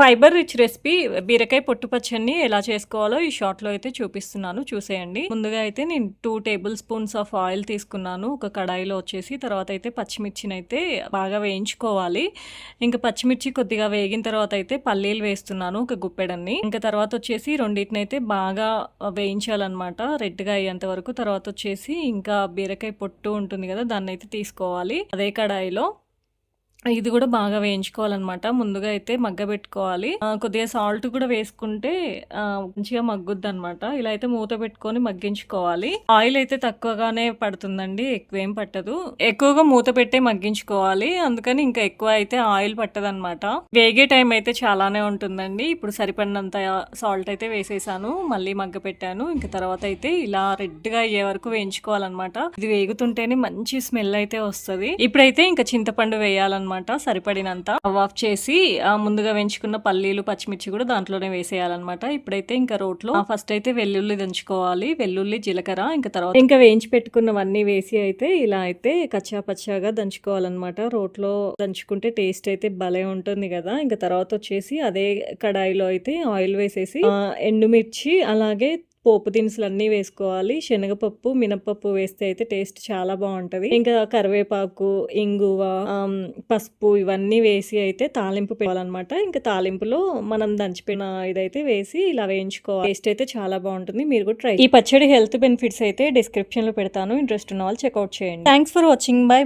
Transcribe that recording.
Fibre rich recipe బీరకాయ పొట్టు పచ్చడిని ఎలా చేసుకోవాలో ఈ షార్ట్లో అయితే చూపిస్తున్నాను. చూసేయండి. ముందుగా అయితే నేను two tablespoons of oil తీసుకున్నాను. ఒక కడాయిలో వచ్చేసి తర్వాత అయితే పచ్చిమిర్చిని అయితే బాగా వేయించుకోవాలి. ఇంకా పచ్చిమిర్చి కొద్దిగా వేగిన తర్వాత అయితే పల్లీలు వేస్తున్నాను ఒక గుప్పెడన్ని. ఇంకా తర్వాత వచ్చేసి రెండింటిని అయితే బాగా వేయించాలన్నమాట. రెడ్గా అయ్యేంత వరకు తర్వాత వచ్చేసి ఇంకా బీరకాయ పొట్టు ఉంటుంది కదా దాన్ని అయితే తీసుకోవాలి. అదే కడాయిలో ఇది కూడా బాగా వేయించుకోవాలన్నమాట. ముందుగా అయితే మగ్గబెట్టుకోవాలి పెట్టుకోవాలి. కొద్దిగా సాల్ట్ కూడా వేసుకుంటే మంచిగా మగ్గుద్ది అనమాట ఇలా అయితే మూత పెట్టుకొని మగ్గించుకోవాలి. ఆయిల్ అయితే తక్కువగానే పడుతుందండి ఎక్కువ ఏం పట్టదు. ఎక్కువగా మూత పెట్టే మగ్గించుకోవాలి. అందుకని ఇంకా ఎక్కువ అయితే ఆయిల్ పట్టదనమాట వేగే టైం అయితే చాలానే ఉంటుందండి. ఇప్పుడు సరిపడినంత సాల్ట్ అయితే వేసేసాను మళ్ళీ మగ్గ పెట్టాను. ఇంకా తర్వాత అయితే ఇలా రెడ్గా అయ్యే వరకు వేయించుకోవాలన్నమాట. ఇది వేగుతుంటేనే మంచి స్మెల్ అయితే వస్తుంది. ఇప్పుడైతే ఇంకా చింతపండు వేయాలన్నమాట. సరిపడినంత. ఆఫ్ చేసి ముందుగా వేయించుకున్న పల్లీలు పచ్చిమిర్చి కూడా దాంట్లోనే వేసేయాలన్నమాట. ఇప్పుడైతే ఇంకా రోట్లో ఫస్ట్ అయితే వెల్లుల్లి దంచుకోవాలి. వెల్లుల్లి జీలకర్ర ఇంకా తర్వాత ఇంకా వేయించి పెట్టుకున్నవన్నీ వేసి అయితే ఇలా అయితే కచ్చా పచ్చాగా దంచుకోవాలన్నమాట. రోట్లో దంచుకుంటే టేస్ట్ అయితే భలే ఉంటుంది కదా. ఇంకా తర్వాత వచ్చేసి అదే కడాయిలో అయితే ఆయిల్ వేసేసి ఎండుమిర్చి అలాగే పోపు దినుసులు అన్నీ వేసుకోవాలి. శనగపప్పు మినపప్పు వేస్తే అయితే టేస్ట్ చాలా బాగుంటుంది. ఇంకా కరివేపాకు ఇంగువ పసుపు ఇవన్నీ వేసి అయితే తాలింపు పెట్టాలన్నమాట. ఇంకా తాలింపులో మనం దంచిపోయిన ఇదైతే వేసి ఇలా వేయించుకోవాలి. టేస్ట్ అయితే చాలా బాగుంటుంది. మీరు కూడా ట్రై ఈ పచ్చడి హెల్త్ బెనిఫిట్స్ అయితే డిస్క్రిప్షన్లో పెడతాను. ఇంట్రెస్ట్ ఉన్న వాళ్ళు చెక్అవుట్ చేయండి. Thanks for watching. బై.